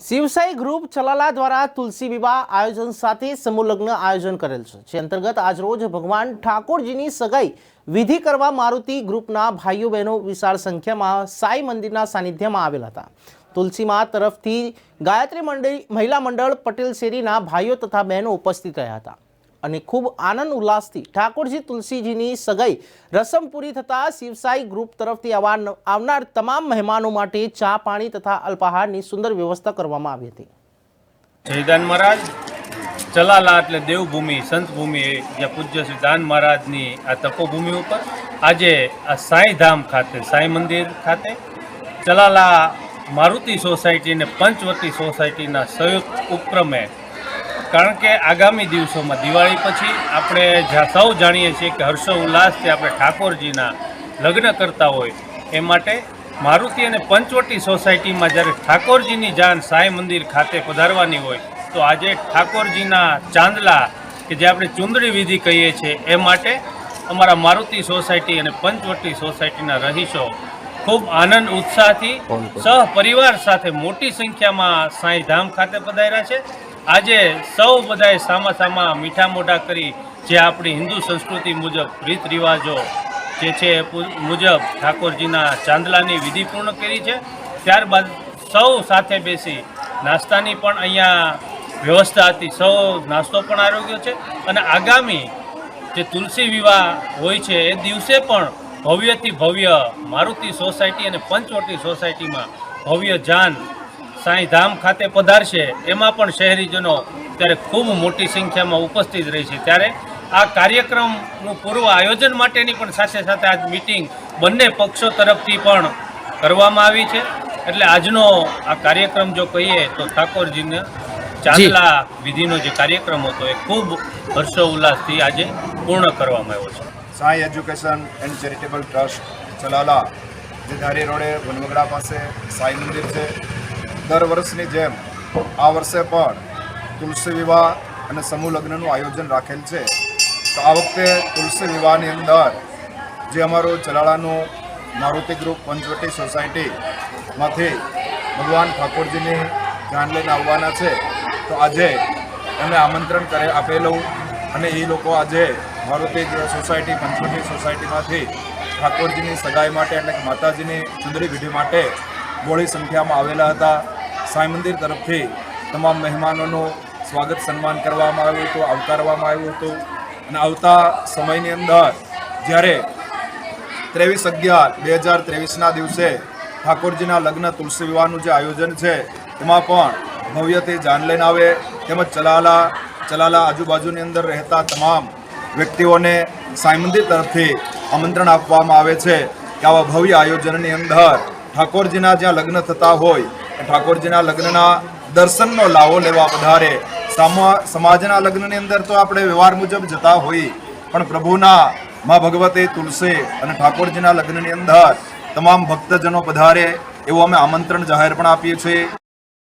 શિવસાઈ group Chalala દ્વારા તુલસી વિવાહ આયોજન સાથે સમૂહ આયોજન કરેલ છે. જે અંતર્ગત આજરોજ ભગવાન ઠાકોરજીની સગાઈ વિધિ કરવા મારુતિ ગ્રુપના ભાઈઓ બહેનો વિશાળ સંખ્યામાં સાઈ મંદિરના સાનિધ્યમાં આવેલ હતા. તુલસીમાં તરફથી ગાયત્રી મંડળી, મહિલા મંડળ, પટેલ શેરીના ભાઈઓ તથા બહેનો ઉપસ્થિત રહ્યા હતા. અને ખૂબ આનંદ ઉલ્લાસથી ઠાકોરજી તુલસીજીની સગાઈ રસમ પૂરી થતાં શિવસાઈ ગ્રુપ તરફથી આવનાર તમામ મહેમાનો માટે ચા પાણી તથા અલ્પાહારની સુંદર વ્યવસ્થા કરવામાં આવી હતી. જયદાન મહારાજ ચલાલા એટલે દેવભૂમિ, સંતભૂમિ જ્યાં પૂજ્ય શ્રી દાન મહારાજની આ તપોભૂમિ ઉપર આજે આ સાંઈ ધામ ખાતે, સાંઈ મંદિર ખાતે ચલાલા મારુતિ સોસાયટી અને પંચવટી સોસાયટીના સંયુક્ત ઉપક્રમે કારણ કે આગામી દિવસોમાં દિવાળી પછી આપણે સૌ જાણીએ છીએ કે હર્ષો ઉલ્લાસથી આપણે ઠાકોરજીના લગ્ન કરતા હોય એ માટે મારુતિ અને પંચવટી સોસાયટીમાં જ્યારે ઠાકોરજીની જાન સાંઈ મંદિર ખાતે પધારવાની હોય તો આજે ઠાકોરજીના ચાંદલા કે જે આપણે ચુંદડી વિધિ કહીએ છીએ એ માટે અમારા મારુતિ સોસાયટી અને પંચવટી સોસાયટીના રહીશો ખૂબ આનંદ ઉત્સાહથી સહપરિવાર સાથે મોટી સંખ્યામાં સાંઈ ધામ ખાતે પધાર્યા છે. આજે સૌ બધાએ સામા સામા મીઠા મોઢા કરી જે આપણી હિન્દુ સંસ્કૃતિ મુજબ રીત રિવાજો જે છે મુજબ ઠાકોરજીના ચાંદલાની વિધિ પૂર્ણ કરી છે. ત્યારબાદ સૌ સાથે બેસી નાસ્તાની પણ અહીંયા વ્યવસ્થા હતી. સૌ નાસ્તો પણ આરોગ્ય છે. અને આગામી જે તુલસી વિવાહ હોય છે એ દિવસે પણ ભવ્યથી ભવ્ય મારુતિ સોસાયટી અને પંચવટી સોસાયટીમાં ભવ્ય જાન સાંઈ ધામ ખાતે પધારશે એમાં પણ શહેરીજનો ત્યારે ખૂબ મોટી સંખ્યામાં ઉપસ્થિત રહી છે. ત્યારે આ કાર્યક્રમનું પૂર્વ આયોજન માટેની પણ સાથે સાથે આજ મિટિંગ બંને પક્ષો તરફથી પણ કરવામાં આવી છે. એટલે આજનો આ કાર્યક્રમ જો કહીએ તો ઠાકોરજીને ચાંદલા વિધિનો જે કાર્યક્રમ હતો એ ખૂબ હર્ષો ઉલ્લાસથી આજે પૂર્ણ કરવામાં આવ્યો છે. Sai education and charitable trust Chalala જે ધારી રોડે વનવગડા પાસે સાંઈ મંદિર છે. દર વર્ષની જેમ આ વર્ષે પણ તુલસી વિવાહ અને સમૂહ લગ્નનું આયોજન રાખેલ છે. તો આ વખતે તુલસી વિવાહની અંદર જે અમારું ચલાળાનું મારુતિ ગ્રુપ પંચવટી સોસાયટીમાંથી ભગવાન ઠાકોરજીની જાન લઈને આવવાના છે. તો આજે એમને આમંત્રણ કરે આપેલું અને એ લોકો આજે મારુતિ સોસાયટી, પંચવટી સોસાયટીમાંથી ઠાકોરજીની સગાઈ માટે એટલે કે માતાજીની સુંદરી વિધિ માટે બોળી સંખ્યામાં આવેલા હતા. સાંઈ મંદિર તરફથી તમામ મહેમાનોનું સ્વાગત સન્માન કરવામાં આવ્યું હતું, આવકારવામાં આવ્યું હતું. અને આવતા સમયની અંદર જ્યારે ત્રેવીસ અગિયાર બે હજાર ત્રેવીસના દિવસે ઠાકોરજીના લગ્ન તુલસી વિવાહનું જે આયોજન છે, એમાં પણ ભવ્યથી જાન લઈને આવે. તેમજ ચલાલા ચલાલા આજુબાજુની અંદર રહેતા તમામ વ્યક્તિઓને સાંઈ મંદિર તરફથી આમંત્રણ આપવામાં આવે છે કે આવા ભવ્ય આયોજનની અંદર ઠાકોરજીના જ્યાં લગ્ન થતા હોય, ઠાકોરજીના લગ્નના દર્શનનો લાવો લેવા વધારે, સામા- સમાજના લગ્નની અંદર તો આપણે વ્યવહાર મુજબ જતા હોઈએ, પણ પ્રભુના મા ભગવતી તુલસી અને ઠાકોરજીના લગ્નની અંદર તમામ ભક્તજનો પધારે એવું અમે આમંત્રણ જાહેર પણ આપીએ છીએ.